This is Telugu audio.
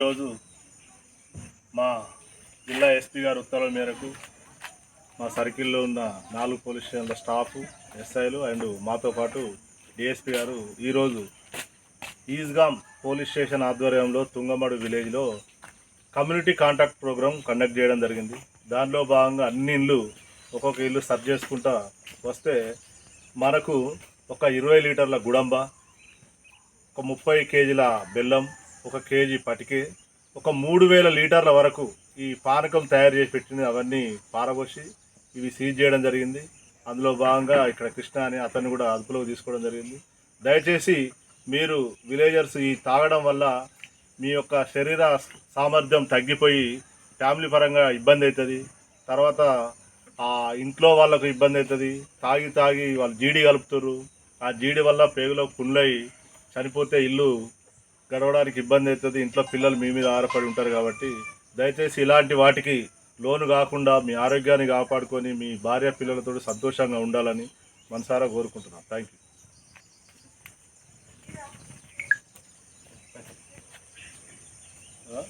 ఈరోజు మా జిల్లా ఎస్పీ గారు ఉత్తర్వుల మేరకు మా సర్కిల్లో ఉన్న నాలుగు పోలీస్ స్టేషన్ల స్టాఫ్ ఎస్ఐలు అండ్ మాతో పాటు డిఎస్పీ గారు ఈరోజు ఈజ్గామ్ పోలీస్ స్టేషన్ ఆధ్వర్యంలో తుంగమడు విలేజ్లో కమ్యూనిటీ కాంటాక్ట్ ప్రోగ్రామ్ కండక్ట్ చేయడం జరిగింది. దానిలో భాగంగా అన్ని ఇళ్ళు ఒక్కొక్క ఇల్లు సర్చ్ చేసుకుంటా వస్తే మనకు ఒక ఇరవై లీటర్ల గుడంబ ఒక ముప్పై కేజీల బెల్లం ఒక కేజీ పటికే ఒక మూడు వేల లీటర్ల వరకు ఈ పానకం తయారు చేసి పెట్టింది అవన్నీ పారబోసి ఇవి సీజ్ చేయడం జరిగింది. అందులో భాగంగా ఇక్కడ కృష్ణ అని అతన్ని కూడా అదుపులోకి తీసుకోవడం జరిగింది. దయచేసి మీరు విలేజర్స్ ఈ తాగడం వల్ల మీ యొక్క శరీర సామర్థ్యం తగ్గిపోయి ఫ్యామిలీ పరంగా ఇబ్బంది అవుతుంది. తర్వాత ఆ ఇంట్లో వాళ్ళకు ఇబ్బంది అవుతుంది. తాగి తాగి వాళ్ళు జీడి కలుపుతారు ఆ జీడి వల్ల పేగులో పుండ్లై చనిపోతే ఇల్లు గడవడానికి ఇబ్బంది అవుతుంది. ఇంట్లో పిల్లలు మీ మీద ఆధారపడి ఉంటారు కాబట్టి దయచేసి ఇలాంటి వాటికి లోను కాకుండా మీ ఆరోగ్యాన్ని కాపాడుకొని మీ భార్య పిల్లలతో సంతోషంగా ఉండాలని మనసారా కోరుకుంటున్నాను థ్యాంక్ యూ Huh?